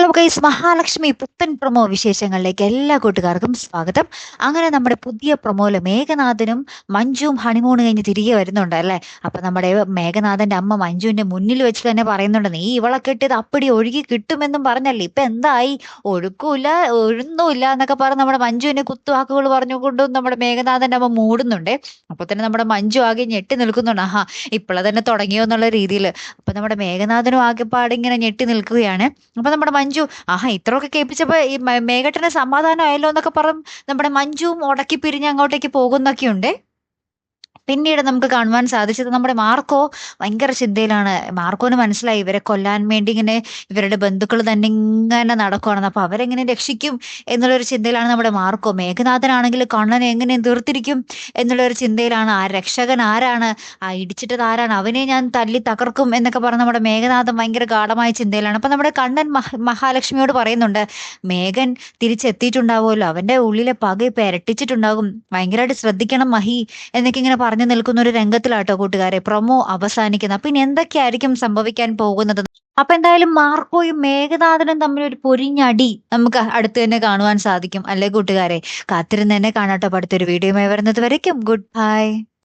Hello guys Mahalakshmi പുത്തൻ promo വിശേഷങ്ങളിലേക്ക് എല്ലാ കൂട്ടുകാർക്കും സ്വാഗതം. അങ്ങനെ നമ്മുടെ പുതിയ പ്രൊമോയിൽ മേഘനാഥനും മഞ്ജുവും ഹണിമൂൺ കഴിഞ്ഞ് തിരികെ വരുന്നുണ്ട് അല്ലേ? അപ്പൊ നമ്മുടെ മേഘനാഥന്റെ അമ്മ മഞ്ജുവിന്റെ മുന്നിൽ വെച്ച് തന്നെ പറയുന്നുണ്ട് നീ ഇവളെ കെട്ടിയത് അപ്പടി ഒഴുകി കിട്ടുമെന്നും പറഞ്ഞല്ലേ? ഇപ്പൊ എന്തായി? ഒഴുക്കൂല ഒഴുന്നുമില്ല എന്നൊക്കെ പറഞ്ഞ് നമ്മുടെ മഞ്ജുവിനെ കുത്തുവാക്കുകൾ പറഞ്ഞുകൊണ്ടും നമ്മുടെ മേഘനാഥന്റെ അമ്മ മൂടുന്നുണ്ട്. അപ്പൊ തന്നെ നമ്മുടെ മഞ്ജു ആകെ ഞെട്ടി നിൽക്കുന്നുണ്ട്. ആഹാ ഇപ്പോഴെ തന്നെ തുടങ്ങിയോ എന്നുള്ള രീതിയിൽ അപ്പൊ നമ്മുടെ മേഘനാഥനും ആകെ പാടിങ്ങനെ ഞെട്ടി നിൽക്കുകയാണ്. അപ്പൊ നമ്മുടെ മഞ്ജു ആഹാ ഇത്രയൊക്കെ കേൾപ്പിച്ചപ്പോ ഈ മേഘട്ടന് സമാധാനമായല്ലോ എന്നൊക്കെ പറഞ്ഞ് നമ്മുടെ മഞ്ജുവും ഉടക്കി പിരിഞ്ഞ് അങ്ങോട്ടേക്ക് പോകുന്നൊക്കെയുണ്ട്. പിന്നീട് നമുക്ക് കാണുവാൻ സാധിച്ചത് നമ്മുടെ മാർക്കോ ഭയങ്കര ചിന്തയിലാണ്. മാർക്കോന് മനസ്സിലായി ഇവരെ കൊല്ലാൻ വേണ്ടി ഇങ്ങനെ ഇവരുടെ ബന്ധുക്കൾ തന്നെ ഇങ്ങനെ നടക്കുകയാണെന്ന് അപ്പൊ അവരെങ്ങനെ രക്ഷിക്കും എന്നുള്ളൊരു ചിന്തയിലാണ് നമ്മുടെ മാർക്കോ. മേഘനാഥനാണെങ്കിൽ കണ്ണനെ എങ്ങനെ തീർത്തിരിക്കും എന്നുള്ളൊരു ചിന്തയിലാണ്. ആ രക്ഷകൻ ആരാണ്? ആ ഇടിച്ചിട്ടത് ആരാണ്? അവനെ ഞാൻ തല്ലി തകർക്കും എന്നൊക്കെ പറഞ്ഞ് നമ്മുടെ മേഘനാഥൻ ഭയങ്കര ഗാഠമായ ചിന്തയിലാണ്. അപ്പൊ നമ്മുടെ കണ്ണൻ മഹ മഹാലക്ഷ്മിയോട് പറയുന്നുണ്ട് മേഘൻ തിരിച്ചെത്തിയിട്ടുണ്ടാവുമല്ലോ. അവന്റെ ഉള്ളിലെ പക ഇരട്ടിച്ചിട്ടുണ്ടാകും. ഭയങ്കരമായിട്ട് ശ്രദ്ധിക്കണം മഹി എന്നൊക്കെ ഇങ്ങനെ പറഞ്ഞു നിൽക്കുന്ന ഒരു രംഗത്തിലാട്ടോ കൂട്ടുകാരെ. പ്രൊമോ അവസാനിക്കുന്നത് അപ്പൊ ഇനി എന്തൊക്കെയായിരിക്കും സംഭവിക്കാൻ പോകുന്നത്? അപ്പൊ എന്തായാലും മാർക്കോയും മേഘനാഥനും തമ്മിൽ ഒരു പൊരിഞ്ഞടി നമുക്ക് അടുത്ത് തന്നെ കാണുവാൻ സാധിക്കും. അല്ലേ കൂട്ടുകാരെ? കാത്തിരുന്ന് തന്നെ കാണാട്ടോ അടുത്തൊരു വീഡിയോയുമായി വരുന്നത് വരയ്ക്കും. Good bye